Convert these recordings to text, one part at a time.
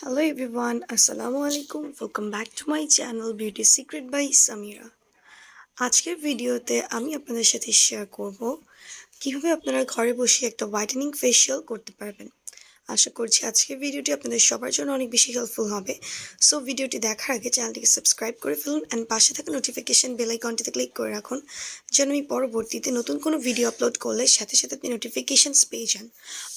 Hello everyone আসসালামু আলাইকুম welcome back to my channel beauty secret by Samira আজকের ভিডিওতে আমি আপনাদের সাথে শেয়ার করব কীভাবে আপনারা ঘরে বসে একটা হোয়াইটেনিং ফেশিয়াল করতে পারবেন। আশা করছি আজকের ভিডিওটি আপনাদের সবার জন্য অনেক বেশি হেল্পফুল হবে। সো ভিডিওটি দেখার আগে চ্যানেলটিকে সাবস্ক্রাইব করে ফেলুন অ্যান্ড পাশে থাকা নোটিফিকেশান বেল আইকনটিতে ক্লিক করে রাখুন, যেন আমি পরবর্তীতে নতুন কোনো ভিডিও আপলোড করলে সাথে সাথে আপনি নোটিফিকেশানস পেয়ে যান।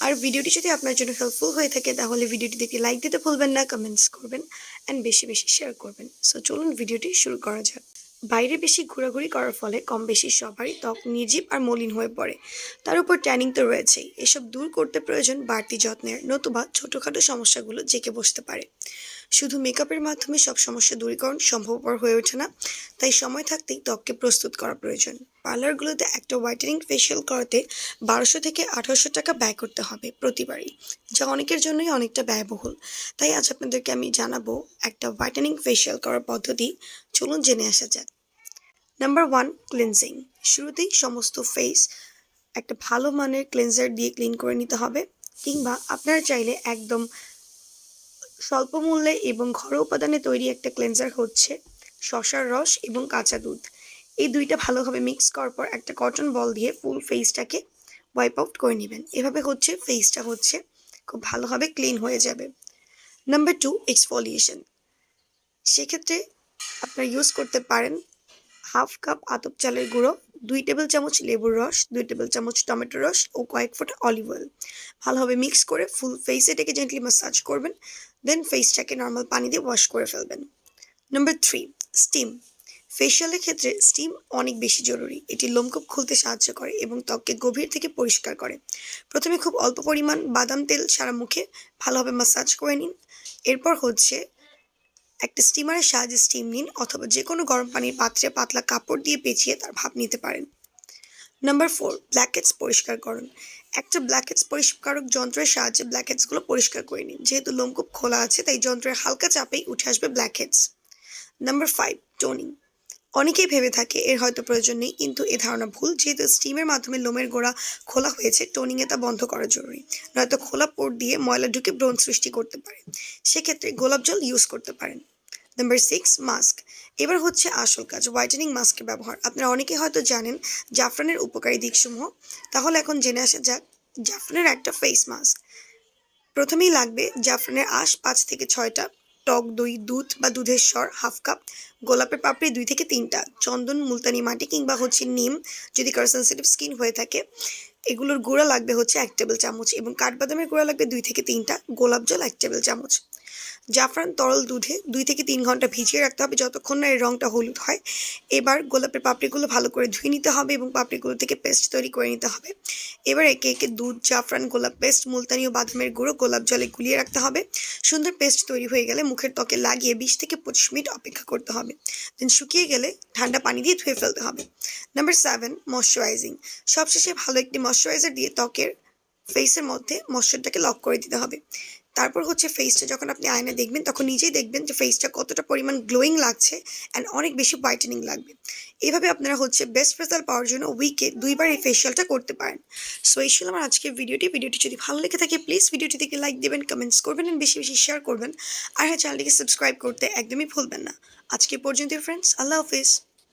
আর ভিডিওটি যদি আপনার জন্য হেল্পফুল হয়ে থাকে, তাহলে ভিডিওটি দেখে লাইক দিতে ভুলবেন না কমেন্টস করবেন অ্যান্ড বেশি বেশি শেয়ার করবেন। সো চলুন ভিডিওটি শুরু করা যাক। বাইরে বেশি ঘোরাঘুরি করার ফলে কম বেশি সবারই ত্বক নির্জীব আর মলিন হয়ে পড়ে। তার উপর ট্যানিং তো রয়েছেই। এসব দূর করতে প্রয়োজন বাড়তি যত্নের নতুবা ছোটোখাটো সমস্যাগুলো জেঁকে বসতে পারে। শুধু মেকআপের মাধ্যমে সব সমস্যা দূরীকরণ সম্ভবপর হয়ে ওঠে না। তাই সময় থাকতেই ত্বককে প্রস্তুত করা প্রয়োজন। পার্লারগুলোতে একটা হোয়াইটেনিং ফেশিয়াল করাতে বারোশো থেকে আঠারোশো টাকা ব্যয় করতে হবে প্রতিবারই, যা অনেকের জন্যই অনেকটা ব্যয়বহুল। তাই আজ আপনাদেরকে আমি জানাব একটা হোয়াইটেনিং ফেশিয়াল করার পদ্ধতি। চলুন জেনে আসা যাক। নাম্বার ওয়ান ক্লিনজিং শুরুতেই সমস্ত ফেস একটা ভালো মানের ক্লিনজার দিয়ে ক্লিন করে নিতে হবে, কিংবা আপনারা চাইলে একদম স্বল্প মূল্যে এবং ঘরোয়া উপাদানে তৈরি একটা ক্লেন্সার হচ্ছে শশার রস এবং কাঁচা দুধ। এই দুইটা ভালোভাবে মিক্স করার পর একটা কটন বল দিয়ে ফুল ফেসটাকে ওয়াইপ আউট করে নেবেন। এভাবে হচ্ছে ফেসটা হচ্ছে খুব ভালোভাবে ক্লিন হয়ে যাবে। নাম্বার টু এক্সফলিয়েশন সেক্ষেত্রে আপনারা ইউজ করতে পারেন হাফ কাপ আতপ চালের গুঁড়ো, দুই টেবিল চামচ লেবুর রস, দুই টেবিল চামচ টমেটো রস ও কয়েক ফোঁটা অলিভ অয়েল ভালোভাবে মিক্স করে ফুল ফেসে এটাকে জেন্টলি ম্যাসাজ করবেন। দেন ফেসটাকে নর্মাল পানি দিয়ে ওয়াশ করে ফেলবেন। নাম্বার থ্রি স্টিম ফেশিয়ালের ক্ষেত্রে স্টিম অনেক বেশি জরুরি। এটি লোমকূপ খুলতে সাহায্য করে এবং ত্বককে গভীর থেকে পরিষ্কার করে। প্রথমে খুব অল্প পরিমাণ বাদাম তেল সারা মুখে ভালোভাবে ম্যাসাজ করে নিন। এরপর হচ্ছে একটা স্টিমারের সাহায্যে স্টিম নিন অথবা যে কোনো গরম পানির পাত্রে পাতলা কাপড় দিয়ে পেঁচিয়ে তার ভাপ নিতে পারেন। নাম্বার ফোর ব্ল্যাকেটস পরিষ্কারকরণ একটা ব্ল্যাকেটস পরিষ্কারক যন্ত্রের সাহায্যে ব্ল্যাকেটসগুলো পরিষ্কার করে নিন। যেহেতু লোমকূপ খোলা আছে, তাই যন্ত্রের হালকা চাপেই উঠে আসবে ব্ল্যাকেটস নাম্বার ফাইভ টোনিং অনেকেই ভেবে থাকে এর হয়তো প্রয়োজন নেই, কিন্তু এ ধারণা ভুল। যেহেতু স্টিমের মাধ্যমে লোমের গোড়া খোলা হয়েছে টোনিংয়ে তা বন্ধ করা জরুরি। নয়তো খোলা পোর্ট দিয়ে ময়লা ঢুকে ব্রণ সৃষ্টি করতে পারে। সেক্ষেত্রে গোলাপ জল ইউজ করতে পারেন। নাম্বার সিক্স মাস্ক এবার হচ্ছে আসল কাজ হোয়াইটেনিং মাস্কের ব্যবহার। আপনারা অনেকে হয়তো জানেন জাফরানের উপকারী দিকসমূহ। তাহলে এখন জেনে আসা যাক জাফরানের একটা ফেস মাস্ক প্রথমেই লাগবে জাফরানের আঁশ পাঁচ থেকে ছয়টা, টক দই, দুধ বা দুধের স্বর হাফ কাপ, গোলাপের পাপড়ি দুই থেকে তিনটা, চন্দন, মুলতানি মাটি কিংবা হচ্ছে নিম যদি কারও সেন্সিটিভ স্কিন হয়ে থাকে। এগুলোর গুঁড়া লাগবে হচ্ছে এক টেবিল চামচ এবং কাঠবাদামের গুঁড়া লাগবে দুই থেকে তিনটা, গোলাপ জল এক টেবিল চামচ। জাফরান তরল দুধে দুই থেকে তিন ঘণ্টা ভিজিয়ে রাখতে হবে। যতক্ষণ না এর রঙটা হলুদ হয়, এবার গোলাপের পাপড়িগুলো ভালো করে ধুয়ে নিতে হবে এবং পাপড়িগুলো থেকে পেস্ট তৈরি করে নিতে হবে। এবার একে একে দুধ, জাফরান, গোলাপ পেস্ট, মুলতানি ও বাদামের গুঁড়ো গোলাপ জলে গুলিয়ে রাখতে হবে। সুন্দর পেস্ট তৈরি হয়ে গেলে মুখের ত্বকে লাগিয়ে বিশ থেকে পঁচিশ মিনিট অপেক্ষা করতে হবে। দেন শুকিয়ে গেলে ঠান্ডা পানি দিয়ে ধুয়ে ফেলতে হবে। Number seven, moisturising. সবশেষে ভালো একটি ময়শ্চারাইজার দিয়ে ত্বকের ফেসের মধ্যে ময়শ্চারটাকে লক করে দিতে হবে। তারপর হচ্ছে ফেসটা যখন আপনি আয়না দেখবেন, তখন নিজেই দেখবেন যে ফেসটা কতটা পরিমাণ গ্লোয়িং লাগছে অ্যান্ড অনেক বেশি হোয়াইটেনিং লাগবে। এইভাবে আপনারা হচ্ছে বেস্ট রেজাল্ট পাওয়ার জন্য উইকে দুইবার এই ফেশিয়ালটা করতে পারেন। সো এই ছিল আমার আজকের ভিডিওটি ভিডিওটি যদি ভালো লেগে থাকে প্লিজ ভিডিওটি থেকে লাইক দেবেন কমেন্টস করবেন অ্যান্ড বেশি বেশি শেয়ার করবেন। আর হ্যাঁ চ্যানেলটিকে সাবস্ক্রাইব করতে একদমই ভুলবেন না। আজকে পর্যন্ত ফ্রেন্ডস আল্লাহ হাফিজ।